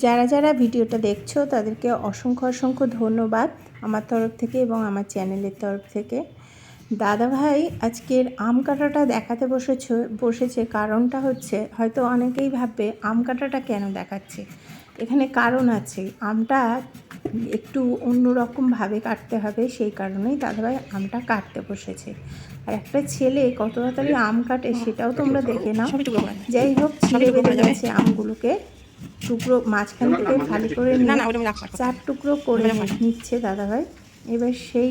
যারা যারা ভিডিওটা দেখছ তাদেরকে অসংখ্য অসংখ্য ধন্যবাদ আমার তরফ থেকে এবং আমার চ্যানেলের তরফ থেকে। দাদা ভাই আজকের আম কাটাটা দেখাতে বসেছে বসেছে কারণটা হচ্ছে হয়তো অনেকেই ভাববে আম কাটাটা কেন দেখাচ্ছে? এখানে কারণ আছে আমটা একটু অন্যরকমভাবে কাটতে হবে সেই কারণেই দাদাভাই আমটা কাটতে বসেছে। আর একটা ছেলে কত তাড়াতাড়ি আম কাটে সেটাও তোমরা দেখে নাও। যাই হোক ছিঁড়ে বেঁধে গেছে আমগুলোকে। টুকরো মাঝখান থেকে ফালি করে নিয়ে। চার টুকরো করে নিচ্ছে দাদাভাই এবার সেই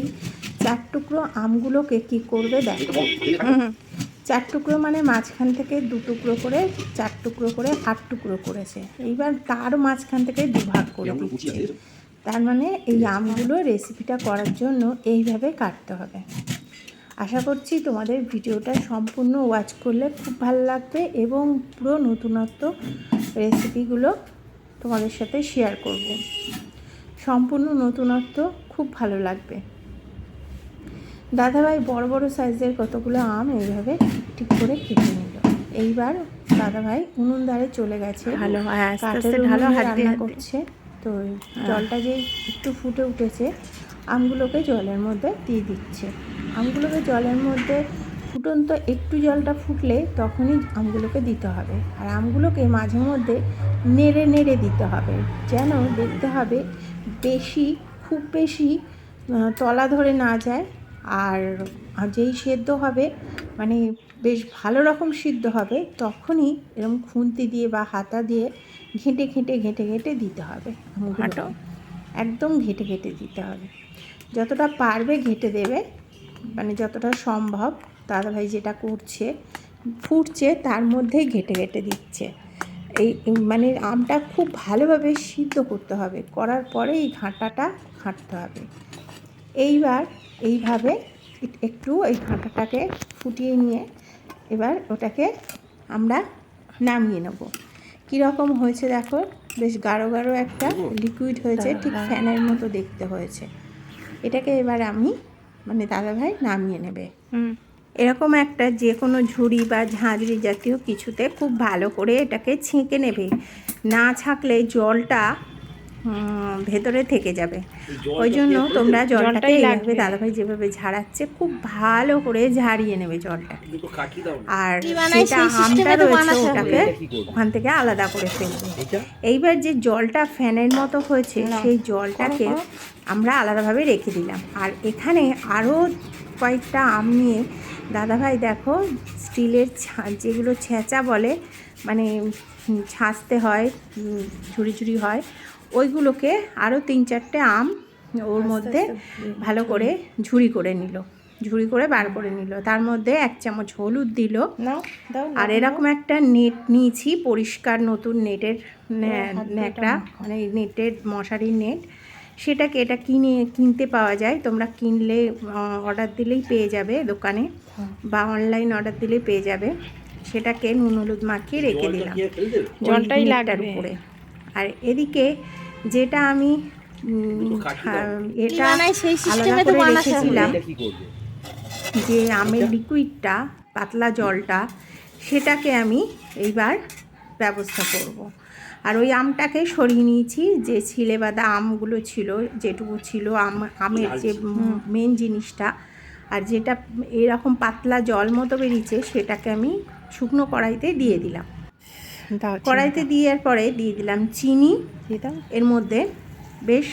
চার টুকরো আমগুলোকে কি করবে দেখো। চার টুকরো মানে মাঝখান থেকে দু টুকরো করে চার টুকরো করে আট টুকরো করেছে। এইবার তার মাঝখান থেকে দুভাগ করে দিচ্ছে। তার মানে এই আমগুলো রেসিপিটা করার জন্য এইভাবে কাটতে হবে। আশা করছি তোমাদের ভিডিওটা সম্পূর্ণ ওয়াচ করলে খুব ভালো লাগবে এবং পুরো নতুনত্ব রেসিপিগুলো তোমাদের সাথে শেয়ার করব। সম্পূর্ণ নতুনত্ব খুব ভালো লাগবে। দাদাভাই বড় বড় সাইজের কতগুলো আম এইভাবে ঠিক করে কেটে নিল। এইবার দাদাভাই উনুন ধারে চলে গেছে। ভালো, হ্যাঁ, দিয়ে রান্না করছে। তো জলটা যে একটু ফুটে উঠেছে আমগুলোকে জলের মধ্যে দিয়ে দিচ্ছে। আমগুলোকে জলের মধ্যে ফুটন্ত একটু জলটা ফুটলে তখনই আমগুলোকে দিতে হবে। আর আমগুলোকে মাঝে মধ্যে নেড়ে নেড়ে দিতে হবে। যেন দেখতে হবে বেশি খুব বেশি তলা ধরে না যায়। আর যেই সেদ্ধ হবে মানে বেশ ভালো রকম সিদ্ধ হবে তখনই এরকম খুন্তি দিয়ে বা হাতা দিয়ে ঘেঁটে ঘেঁটে ঘেঁটে ঘেঁটে দিতে হবে আমগুলোকে। একদম ঘেঁটে ঘেঁটে দিতে হবে। যতটা পারবে ঘেঁটে দেবে মানে যতটা সম্ভব। দাদাভাই যেটা করছে ফুটছে তার মধ্যেই ঘেঁটে ঘেঁটে দিচ্ছে। এই মানে আমটা খুব ভালোভাবে সিদ্ধ করতে হবে। করার পরে এই ঘাঁটাটা ঘাঁটতে হবে। এইবার এইভাবে একটু এই ঘাঁটাটাকে ফুটিয়ে নিয়ে এবার ওটাকে আমরা নামিয়ে নেব। কীরকম হয়েছে দেখো বেশ গাঢ় গাঢ় একটা লিকুইড হয়েছে ঠিক ফ্যানের মতো দেখতে হয়েছে। এটাকে এবার আমি মানে দাদাভাই নামিয়ে নেবে। হুম। এরকম একটা যে কোনো ঝুড়ি বা ঝাঁঝরি জাতীয় কিছুতে খুব ভালো করে এটাকে ছেঁকে নেবে। না ছাঁকলে জলটা ভেতরে থেকে যাবে। ওই জন্য তোমরা জলটাকে লাগবে। দাদাভাই যেভাবে ঝাড়াচ্ছে খুব ভালো করে ঝাড়িয়ে নেবে জলটা। আর যেটা আমটা রয়েছে ওটাকে ওখান থেকে আলাদা করে ফেলবে। এইবার যে জলটা ফ্যানের মতো হয়েছে সেই জলটাকে আমরা আলাদাভাবে রেখে দিলাম। আর এখানে আরও কয়েকটা আম নিয়ে দাদাভাই দেখো স্টিলের ছা- যেগুলো ছেঁচা বলে মানে ছাঁচতে হয় ঝুড়ি ঝুড়ি হয় ওইগুলোকে আরও তিন চারটে আম ওর মধ্যে ভালো করে ঝুড়ি করে নিল। ঝুড়ি করে বার করে নিল। তার মধ্যে এক চামচ হলুদ দিল। আর এরকম একটা নেট নিয়েছি পরিষ্কার নতুন নেটের ন্যাকড়া মানে নেটের মশারির নেট। সেটাকে এটা কিনে কিনতে পাওয়া যায়। তোমরা কিনলে অর্ডার দিলেই পেয়ে যাবে দোকানে বা অনলাইন অর্ডার দিলেই পেয়ে যাবে। সেটাকে নুন হলুদ মাখিয়ে রেখে দিলাম। জলটাই নেটটার উপরে। আর এদিকে যেটা আমি এটা সেই আলাদা করে রেখেছিলাম। যে আমের লিকুইডটা পাতলা জলটা সেটাকে আমি এইবার ব্যবস্থা করব। আর ওই আমটাকে সরিয়ে নিয়েছি যে ছিলে বাদা আমগুলো ছিল যেটুকু ছিল আম আমের যে মেন জিনিসটা আর যেটা এরকম পাতলা জল মতো বেরিয়েছে সেটাকে আমি শুকনো কড়াইতে দিয়ে দিলাম। কড়াইতে দেওয়ার পরে দিয়ে দিলাম চিনি। এর মধ্যে বেশ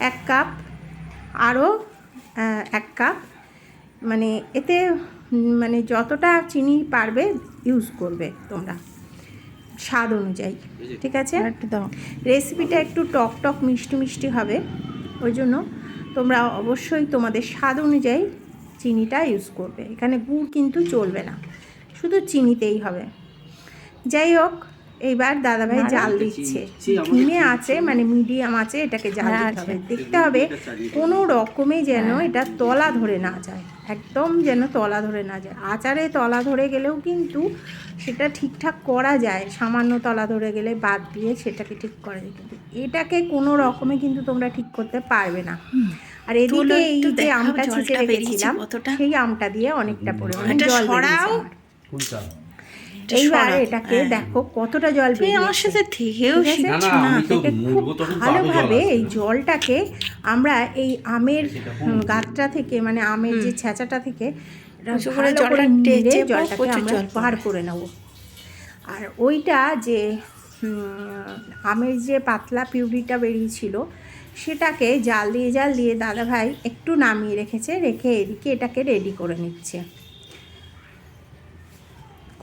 এক কাপ আরও এক কাপ মানে এতে মানে যতটা চিনি পারবে ইউজ করবে তোমরা। স্বাদ অনুযায়ী ঠিক আছে? একটু দাও রেসিপিটা একটু টক টক মিষ্টি মিষ্টি হবে। ওই জন্য তোমরা অবশ্যই তোমাদের স্বাদ অনুযায়ী চিনিটা ইউজ করবে। এখানে গুড় কিন্তু চলবে না। শুধু চিনিতেই হবে। যাই হোক এইবার দাদাভাই জাল দিচ্ছে। ধিমে আছে মানে মিডিয়াম আছে এটাকে জাল দিতে হবে। দেখতে হবে কোনো রকমে যেন এটা তলা ধরে না যায়। একদম যেন তলা ধরে না যায়। আচারে তলা ধরে গেলেও কিন্তু সেটা ঠিকঠাক করা যায়। সামান্য তলা ধরে গেলে বাদ দিয়ে সেটাকে ঠিক করা যায় কিন্তু এটাকে কোনো রকমে কিন্তু তোমরা ঠিক করতে পারবে না। আর এদিকে এই একটু যে আমটা ছিটে রেখেছিলাম সেই আমটা দিয়ে অনেকটা পরিমাণে জল সরাও। এইবার এটাকে হ্যাঁ। দেখো কতটা জল তুই আমার সাথে থেকেও শিখছি না খুব ভালোভাবে এই জলটাকে আমরা এই আমের গাছটা থেকে মানে আমের যে ছেঁচাটা থেকে জলটা জলটাকে আমরা বার করে নেব। আর ওইটা যে আমের যে পাতলা পিউরিটা বেরিয়েছিল সেটাকে জাল দিয়ে জাল দিয়ে দাদাভাই একটু নামিয়ে রেখেছে রেখে এদিকে এটাকে রেডি করে নিচ্ছে।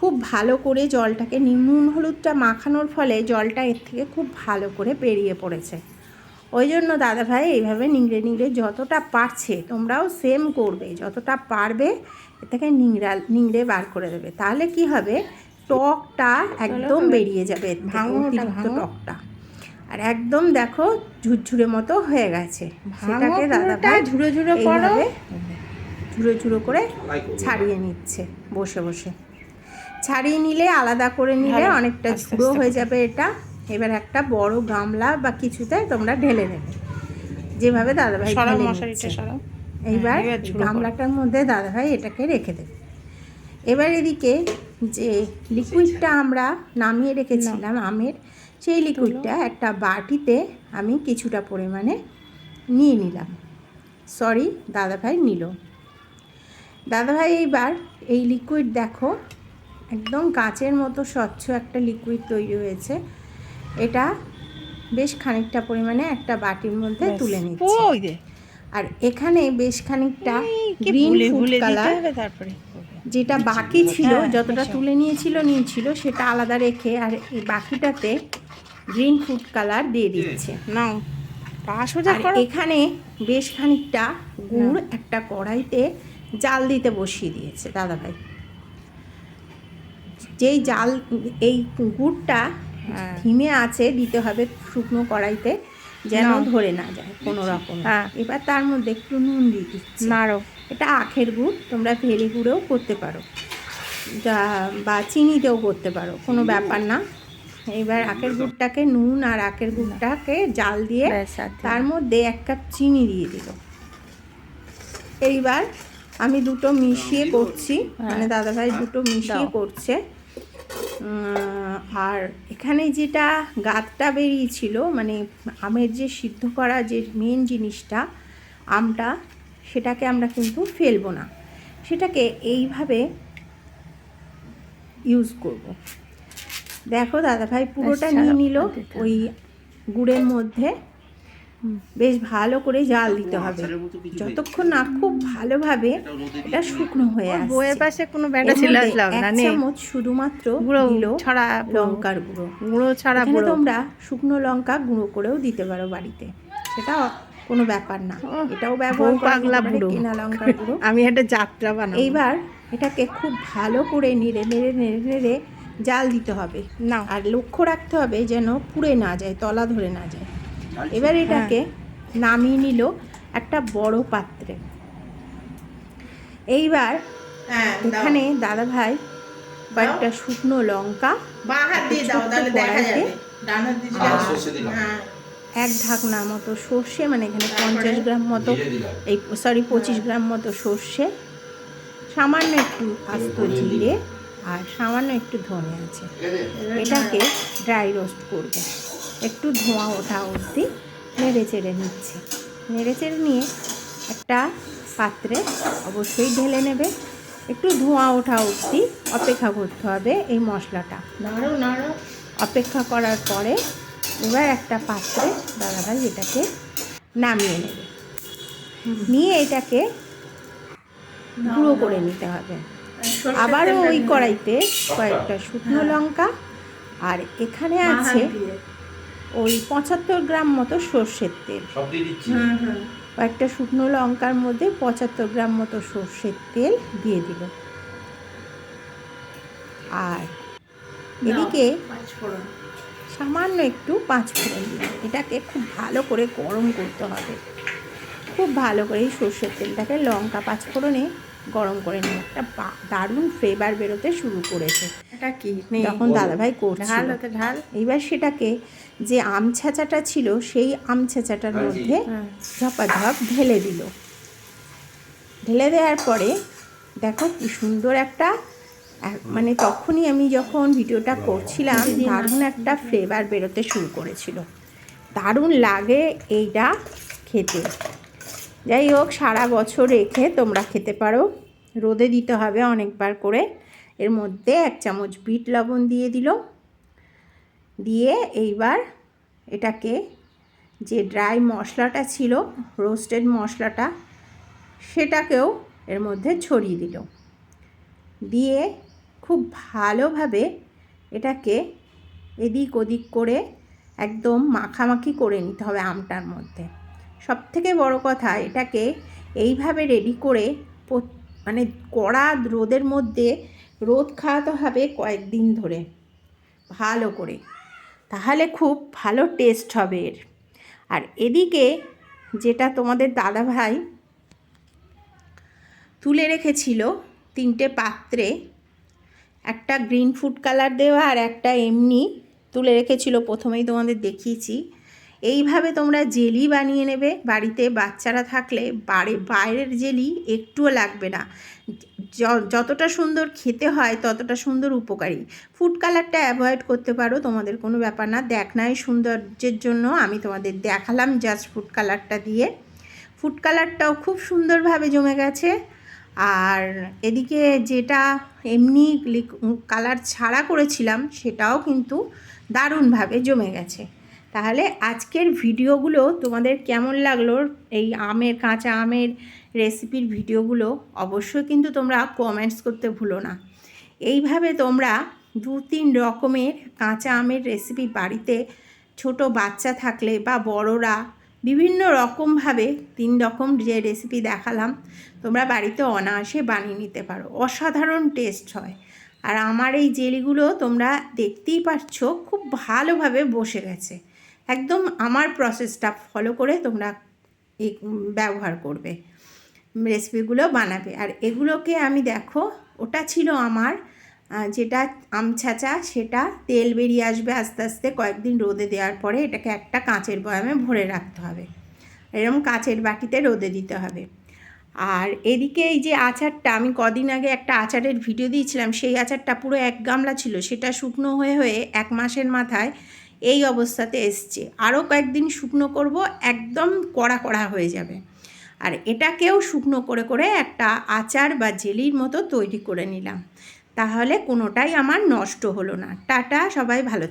খুব ভালো করে জলটাকে নুন হলুদটা মাখানোর ফলে জলটা এর থেকে খুব ভালো করে বেরিয়ে পড়েছে। ওই জন্য দাদাভাই এইভাবে নিংড়ে নিংড়ে যতটা পারছে তোমরাও সেম করবে। যতটা পারবে এর থেকে নিংড়া নিংড়ে বার করে দেবে। তাহলে কি হবে? টকটা একদম বেরিয়ে যাবে। অতিরিক্ত টকটা। আর একদম দেখো ঝুরঝুরে মতো হয়ে গেছে। সেটাকে দাদাভাই ঝুড়ো ঝুড়ো করো। এইভাবে ঝুড়ো ঝুড়ো করে ছাড়িয়ে নিচ্ছে বসে বসে। ছাড়িয়ে নিলে আলাদা করে নিলে অনেকটা ঝুড়ো হয়ে যাবে এটা। এবার একটা বড় গামলা বা কিছুতে তোমরা ঢেলে নেবে। যেভাবে দাদাভাই এইবার হ্যাঁ। গামলাটার মধ্যে দাদাভাই এটাকে রেখে দেবে। এবার এদিকে যে লিকুইডটা আমরা নামিয়ে রেখেছিলাম আমের সেই লিকুইডটা একটা বাটিতে আমি কিছুটা পরিমাণে নিয়ে নিলাম। সরি দাদাভাই নিল। দাদাভাই এইবার এই লিকুইড দেখো একদম কাচের মতো স্বচ্ছ একটা লিকুইড তৈরি হয়েছে। এটা বেশ খানিকটা পরিমাণে একটা বাটির মধ্যে তুলে নিচ্ছি। আর এখানে বেশ খানিকটা গ্রিন ফুড কালার তারপরে। যেটা বাকি ছিল হ্যাঁ, যতটা তুলে নিয়েছিল নিয়েছিল সেটা আলাদা রেখে আর এই বাকিটাতে গ্রিন ফুড কালার দিয়ে দিচ্ছে। নাও আর এখানে বেশ খানিকটা গুড় একটা কড়াইতে জাল দিতে বসিয়ে দিয়েছে দাদাভাই। যেই জাল এই গুড়টা হ্যাঁ। ধিমে আছে দিতে হবে শুকনো কড়াইতে যেন ধরে না যায়। কোনো রকম। হ্যাঁ। এবার তার মধ্যে একটু নুন দিয়ে দিচ্ছি। নাড়ো। এটা আখের গুড় তোমরা ভেলি গুঁড়েও করতে পারো। যা বা চিনিতেও করতে পারো কোনো ব্যাপার না। এবার আখের গুড়টাকে নুন আর আখের গুড়টাকে জাল দিয়ে তার মধ্যে এক কাপ চিনি দিয়ে দিল। এইবার আমি দুটো মিশিয়ে করছি মানে দাদাভাই দুটো মিশিয়ে করছে। আর এখানে যেটা গাতটা বেরিয়েছিল মানে আমের যে সিদ্ধ করা যে মেন জিনিসটা আমটা সেটাকে আমরা কিন্তু ফেলব না। সেটাকে এইভাবে ইউজ করব। দেখো দাদাভাই পুরোটা আচ্ছা, নিয়ে নিল। ওই গুড়ের মধ্যে। বেশ ভালো করে জাল দিতে হবে। যতক্ষণ না খুব ভালোভাবে এটা শুকনো হয়ে আসছে। বইয়ের পাশে কোনো ব্যাটা ছিল আসলাম না নে চামচ শুধুমাত্র গুঁড়ো ছড়া লঙ্কার গুঁড়ো। গুঁড়ো ছাড়া গুঁড়ো। তোমরা শুকনো লঙ্কা গুঁড়ো করেও দিতে পারো বাড়িতে। সেটা কোনো ব্যাপার না। এটাও ব্যবহার পাগলা বুড়ো। কেনা লঙ্কার গুঁড়ো। আমি একটা যাত্রা বানাবো। এইবার এটাকে খুব ভালো করে নেড়ে নেড়ে নেড়ে নেড়ে জাল দিতে হবে। না আর লক্ষ্য রাখতে হবে যেন পুড়ে না যায় তলা ধরে না যায়। এবার এটাকে নামিয়ে নিল একটা বড় পাত্রে। এইবার এখানে দাদা ভাই কয়েকটা শুকনো লঙ্কা সর্ষে দিলাম। এক ঢাকনা মতো সর্ষে মানে এখানে পঞ্চাশ গ্রাম মতো এই সরি পঁচিশ গ্রাম মতো সর্ষে সামান্য একটু আস্ত জিরে আর সামান্য একটু ধনে আছে। এটাকে ড্রাই রোস্ট করবে। একটু ধোঁয়া ওঠা অবধি নেড়ে চেড়ে নিচ্ছে। নেড়ে চেড়ে নিয়ে একটা পাত্রে অবশ্যই ঢেলে নেবে। একটু ধোঁয়া ওঠা অবধি অপেক্ষা করতে হবে এই মশলাটা। নাড়ো নাড়ো। অপেক্ষা করার পরে এবার একটা পাত্রে দাদাভাই এটাকে নামিয়ে নেবে। নিয়ে এটাকে গুঁড়ো করে নিতে হবে। আবারও ওই কড়াইতে কয়েকটা শুকনো লঙ্কা। আর এখানে আছে ওই পঁচাত্তর গ্রাম মতো সর্ষের তেল। সব দিয়ে দিচ্ছি? কয়েকটা শুকনো লঙ্কার মধ্যে পঁচাত্তর গ্রাম মতো সর্ষের তেল দিয়ে দিল আর এদিকে সামান্য একটু পাঁচ ফোড়ন দিলাম এটাকে খুব ভালো করে গরম করতে হবে। খুব ভালো করে এই সর্ষের তেলটাকে লঙ্কা পাঁচ ফোড়নে গরম করে নিয়ে একটা দারুণ ফ্লেভার বেরোতে শুরু করেছে। এটা কি? যখন দাদাভাই করছিল। ঢাল। এইবার সেটাকে যে আম ছেঁচাটা ছিল সেই আম ছেঁচাটার মধ্যে হ্যাঁ। ঝপাঝপ ঢেলে দিল। ঢেলে দেওয়ার পরে দেখো কি সুন্দর একটা মানে তখনই আমি যখন ভিডিওটা করছিলাম দারুণ একটা ফ্লেভার বেরোতে শুরু করেছিল। দারুণ লাগে এইটা খেতে। যাই হোক, সারা বছর রেখে তোমরা খেতে পারো। রোদে দিতে হবে অনেকবার করে। এর মধ্যে এক চামচ বিট লবণ দিয়ে দিল। দিয়ে এইবার এটাকে যে ড্রাই মশলাটা ছিল, রোস্টেড মশলাটা, সেটাকেও এর মধ্যে ছড়িয়ে দিল। দিয়ে খুব ভালোভাবে এটাকে এদিক ওদিক করে একদম মাখামাখি করে নিতে হবে আমটার মধ্যে। সব থেকে বড় কথা এটাকে এইভাবে রেডি করে মানে কড়া রোদের মধ্যে রোদ খাওয়াতে হবে কয়েকদিন ধরে। ভালো করে। তাহলে খুব ভালো টেস্ট হবে এর। আর এদিকে যেটা তোমাদের দাদা ভাই তুলে রেখেছিল তিনটে পাত্রে, একটা গ্রিন ফুড কালার দেওয়া আর একটা এমনি তুলে রেখেছিল। প্রথমেই তোমাদের দেখিয়েছি। এইভাবে তোমরা জেলি বানিয়ে নেবে। বাড়িতে বাচ্চারা থাকলে বাড়ি, বাইরের জেলি একটুও লাগবে না। যতটা সুন্দর খেতে হয় ততটা সুন্দর উপকারী। ফুড কালারটা অ্যাভয়েড করতে পারো, তোমাদের কোনো ব্যাপার না। দেখ নাই সৌন্দর্যের জন্য আমি তোমাদের দেখালাম জাস্ট ফুড কালারটা দিয়ে। ফুড কালারটাও খুব সুন্দরভাবে জমে গেছে। আর এদিকে যেটা এমনি কালার ছাড়া করেছিলাম সেটাও কিন্তু দারুণভাবে জমে গেছে। তাহলে আজকের ভিডিওগুলো তোমাদের কেমন লাগল? এই আমের, কাঁচা আমের রেসিপির ভিডিওগুলো অবশ্যই কিন্তু তোমরা কমেন্টস করতে ভুলো না। এইভাবে তোমরা দু তিন রকমের কাঁচা আমের রেসিপি বাড়িতে ছোট বাচ্চা থাকলে বা বড়রা বিভিন্ন রকমভাবে তিন রকম যে রেসিপি দেখালাম, তোমরা বাড়িতে অনায়াসে বানিয়ে নিতে পারো। অসাধারণ টেস্ট হয়। আর আমার এই জেলিগুলো তোমরা দেখতেই পাচ্ছ খুব ভালোভাবে বসে গেছে। একদম আমার প্রসেসটা ফলো করে তোমরা ব্যবহার করবে। রেসিপিগুলো বানাবে। আর এগুলোকে আমি দেখো, ওটা ছিল আমার যেটা আম ছাঁচা, সেটা তেল বেরিয়ে আসবে আস্তে আস্তে কয়েকদিন রোদে দেওয়ার পরে এটাকে একটা কাঁচের বয়ামে ভরে রাখতে হবে। এরকম কাঁচের বাটিতে রোদে দিতে হবে। আর এদিকে এই যে আচারটা, আমি কদিন আগে একটা আচারের ভিডিও দিয়েছিলাম, সেই আচারটা পুরো এক গামলা ছিল, সেটা শুকনো হয়ে হয়ে এক মাসের মাথায় এই অবস্থাতে এসছে। আরও কয়েকদিন শুকনো করব, একদম কড়া কড়া হয়ে যাবে। আর এটাকেও শুকনো করে করে একটা আচার বা জেলির মতো তৈরি করে নিলাম। তাহলে কোনোটাই আমার নষ্ট হলো না। টাটা, সবাই ভালো